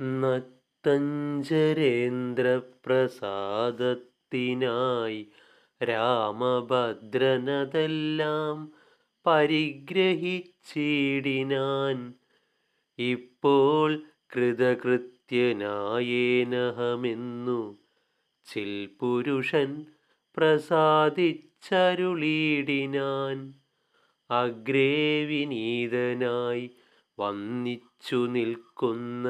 നക്തഞ്ചരേന്ദ്രപ്രസാദത്തിനായി രാമഭദ്രനതെല്ലാം പരിഗ്രഹിച്ചിടിനാൻ. ഇപ്പോൾ കൃതകൃത്യനായേനഹമെന്നു ചിൽപുരുഷൻ പ്രസാദിച്ചരുളിയിടിനാൻ അഗ്രേ വിനീതനായി വന്നിച്ചു നിൽക്കുന്ന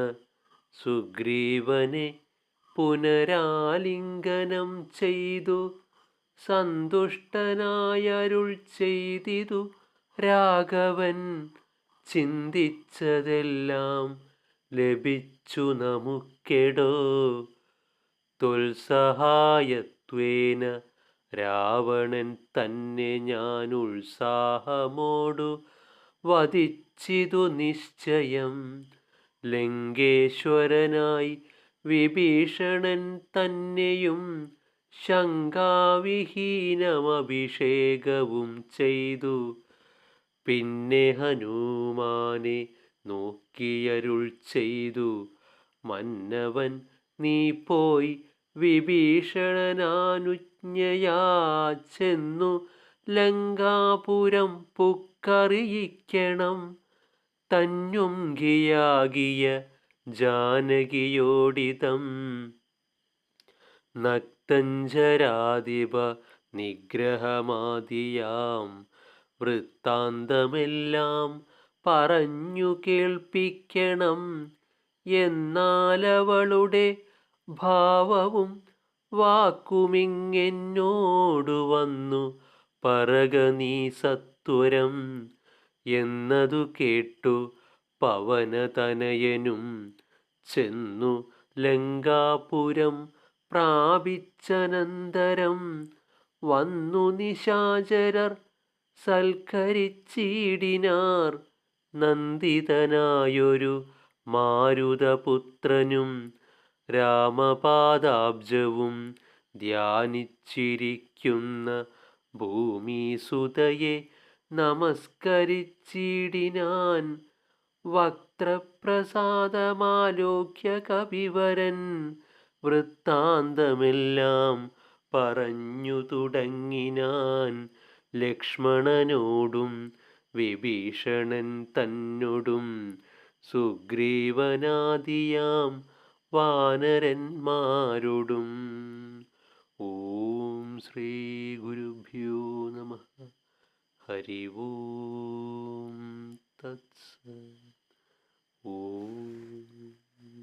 സുഗ്രീവനെ പുനരാലിംഗനം ചെയ്തു സന്തുഷ്ടനായരുൾ ചെയ്തിതു രാഘവൻ. ചിന്തിച്ചതെല്ലാം ലഭിച്ചു നമുക്കെടോ. ത്വൽസഹായത്വേന രാവണൻ തന്നെ ഞാൻ ഉത്സാഹമോടു വധിച്ചിതു നിശ്ചയം. ലങ്കേശ്വരനായി വിഭീഷണൻ തന്നെയും ശങ്കാവിഹീനമഭിഷേകവും ചെയ്തു. പിന്നെ ഹനുമാനെ നോക്കിയരുൾ ചെയ്തു. മന്നവൻ നീ പോയി വിഭീഷണനാനുജ്ഞയാ. ചെന്നു ലങ്കാപുരം പുക്കറിയിക്കണം. തന്യുങ്കിയാകിയ ജാനകിയോടിതം. നക്തഞ്ചരാധിപ നിഗ്രഹമാദിയാം. വൃത്താന്തമെല്ലാം പറഞ്ഞു കേൾപ്പിക്കണം. എന്നാലവളുടെ ഭാവവും വാക്കുമിങ്ങെന്നോടു വന്നു പറക നീ സത്വരം എന്നതു കേട്ടു പവനതനയനും ചെന്നു ലങ്കാപുരം പ്രാപിച്ചനന്തരം. വന്നു നിശാചരർ സൽക്കരിച്ചിടിനാർ. നന്ദിതനായൊരു മാരുതപുത്രനും രാമപാദാബ്ജവും ധ്യാനിച്ചിരിക്കുന്ന ഭൂമിസുതയെ നമസ്കരിച്ചിടിനാൻ വക്തപ്രസാദമാലോക്യ കവിവരൻ വൃത്താന്തമെല്ലാം പറഞ്ഞു തുടങ്ങിനാൻ ലക്ഷ്മണനോടും വിഭീഷണൻ തന്നോടും സുഗ്രീവനാദിയാം വാനരന്മാരോടും. ഓം ശ്രീ हरि ओम तत्सत ओम